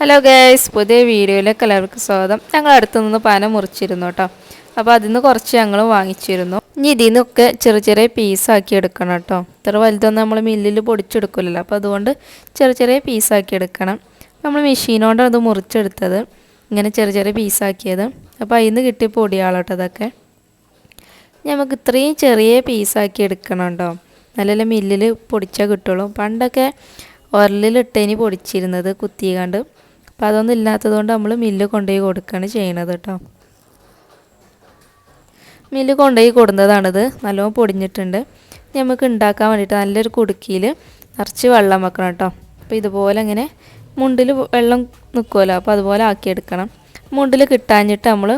Hello guys പുതിയ വീഡിയോയിലേക്ക് എല്ലാവർക്കും സ്വാഗതം. ഞങ്ങൾ അടുത്ത് നിന്ന് പന മുറിച്ചിരുന്നു കേട്ടോ. അപ്പോൾ അതിൽ നിന്ന് കുറച്ച് ഞങ്ങൾ വാങ്ങിച്ചിരുന്നു. ഇനി ഇതിൽ നിന്നൊക്കെ ചെറിയ ചെറിയ പീസാക്കി എടുക്കണം കേട്ടോ. ഇത്ര വലുതൊന്നും നമ്മൾ മില്ലിൽ പൊടിച്ചെടുക്കില്ലല്ലോ അപ്പോൾ അതുകൊണ്ട് ചെറിയ ചെറിയ പീസാക്കി എടുക്കണം. നമ്മൾ മെഷീനോണ്ടാണ് അത് മുറിച്ചെടുത്തത്. ഇങ്ങനെ ചെറിയ ചെറിയ പീസാക്കിയത് അപ്പോൾ അതിൽ നിന്ന് കിട്ടിയ പൊടിയാളോട്ടോ അതൊക്കെ നമുക്ക് ഇത്രയും ചെറിയ പീസാക്കി എടുക്കണം കേട്ടോ. നല്ല മില്ലിൽ പൊടിച്ചാൽ കിട്ടുള്ളൂ. പണ്ടൊക്കെ ഉരലിലിട്ടേനി പൊടിച്ചിരുന്നത് കുത്തിയകാണ്ട് അപ്പം അതൊന്നും ഇല്ലാത്തതുകൊണ്ട് നമ്മൾ മില്ല് കൊണ്ടുപോയി കൊടുക്കുകയാണ് ചെയ്യണത് കേട്ടോ മില്ല് കൊണ്ടുപോയി കൊടുന്നതാണിത് നല്ലോണം പൊടിഞ്ഞിട്ടുണ്ട്. നമുക്ക് ഉണ്ടാക്കാൻ വേണ്ടിയിട്ട് നല്ലൊരു കുടുക്കിയിൽ നിറച്ച് വെള്ളം വെക്കണം കേട്ടോ അപ്പോൾ ഇതുപോലെ ഇങ്ങനെ മുണ്ടിൽ വെള്ളം നിൽക്കുമല്ലോ അപ്പോൾ അതുപോലെ ആക്കിയെടുക്കണം. മുണ്ടിൽ കിട്ടാഞ്ഞിട്ട് നമ്മൾ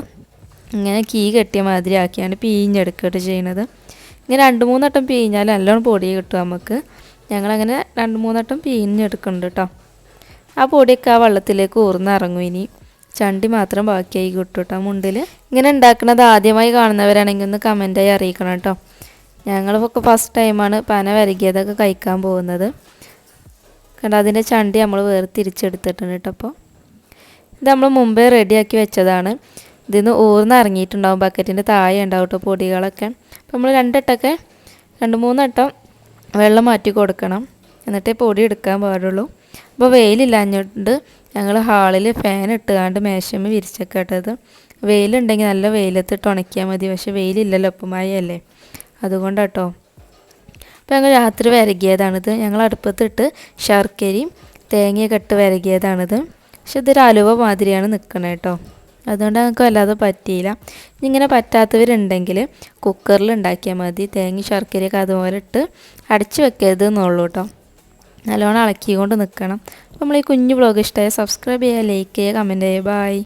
ഇങ്ങനെ കീ കെട്ടിയ മാതിരി ആക്കിയാണ് പീഞ്ഞെടുക്കുകയാണ് ചെയ്യണത്. ഇങ്ങനെ രണ്ട് മൂന്നട്ടം പീഞ്ഞാൽ നല്ലോണം പൊടി കിട്ടും നമുക്ക്. ഞങ്ങളങ്ങനെ രണ്ട് മൂന്നട്ടം പീഞ്ഞെടുക്കുന്നുണ്ട് കേട്ടോ ആ പൊടിയൊക്കെ ആ വെള്ളത്തിലേക്ക് ഊർന്നിറങ്ങും ഇനി. ചണ്ടി മാത്രം ബാക്കിയായി കിട്ടും കേട്ടോ മുണ്ടിൽ ഇങ്ങനെ ഉണ്ടാക്കുന്നത് ആദ്യമായി കാണുന്നവരാണെങ്കിൽ ഒന്ന് കമന്റായി അറിയിക്കണം കേട്ടോ ഞങ്ങളിപ്പോൾ ഫസ്റ്റ് ടൈമാണ് പന വരകിയതൊക്കെ കഴിക്കാൻ പോകുന്നത്. കണ്ട അതിന്റെ ചണ്ടി നമ്മൾ വേറെ തിരിച്ചെടുത്തിട്ടുണ്ട് കേട്ടോ അപ്പോൾ ഇത് നമ്മൾ മുമ്പേ റെഡിയാക്കി വെച്ചതാണ്. ഇതിന്ന് ഊർന്ന് ഇറങ്ങിയിട്ടുണ്ടാവും ബക്കറ്റിന്റെ താഴെ ഉണ്ടാവും കേട്ടോ പൊടികളൊക്കെ. അപ്പോൾ നമ്മൾ രണ്ടിട്ടൊക്കെ രണ്ട് മൂന്നെട്ടം വെള്ളം മാറ്റി കൊടുക്കണം. എന്നിട്ടേ പൊടി എടുക്കാൻ പാടുള്ളൂ. അപ്പോൾ വെയിലില്ലാഞ്ഞിട്ട് ഞങ്ങൾ ഹാളിൽ ഫാൻ ഇട്ടുകാണ്ട് മേശമ്മ വിരിച്ചൊക്കെ ഇട്ടത്. വെയിലുണ്ടെങ്കിൽ നല്ല വെയിലത്തിട്ട് ഉണക്കിയാൽ മതി. പക്ഷെ വെയിലില്ലല്ലോ ഒപ്പമായല്ലേ അതുകൊണ്ടാട്ടോ. അപ്പോൾ ഞങ്ങൾ രാത്രി വരകിയതാണിത്. ഞങ്ങൾ അടുപ്പത്തിട്ട് ശർക്കരയും തേങ്ങയൊക്കെ ഇട്ട് വരകിയതാണിത്. പക്ഷെ ഇതൊരു അലുവ മാതിരിയാണ് നിൽക്കണത് കേട്ടോ. അതുകൊണ്ട് ഞങ്ങൾക്ക് വല്ലാതെ പറ്റിയില്ല. ഇങ്ങനെ പറ്റാത്തവരുണ്ടെങ്കിൽ കുക്കറിൽ ഉണ്ടാക്കിയാൽ മതി. തേങ്ങ ശർക്കരയൊക്കെ അതുപോലെ ഇട്ട് അടച്ചു വെക്കരുത് എന്നുള്ളൂ കേട്ടോ. നല്ലോണം ഇളക്കിക്കൊണ്ട് നിൽക്കണം അപ്പോൾ നമ്മൾ ഈ കുഞ്ഞു ബ്ലോഗ് ഇഷ്ടമായ സബ്സ്ക്രൈബ് ചെയ്യുക ലൈക്ക് ചെയ്യുക കമന്റ് ചെയ്യുക. ബായ്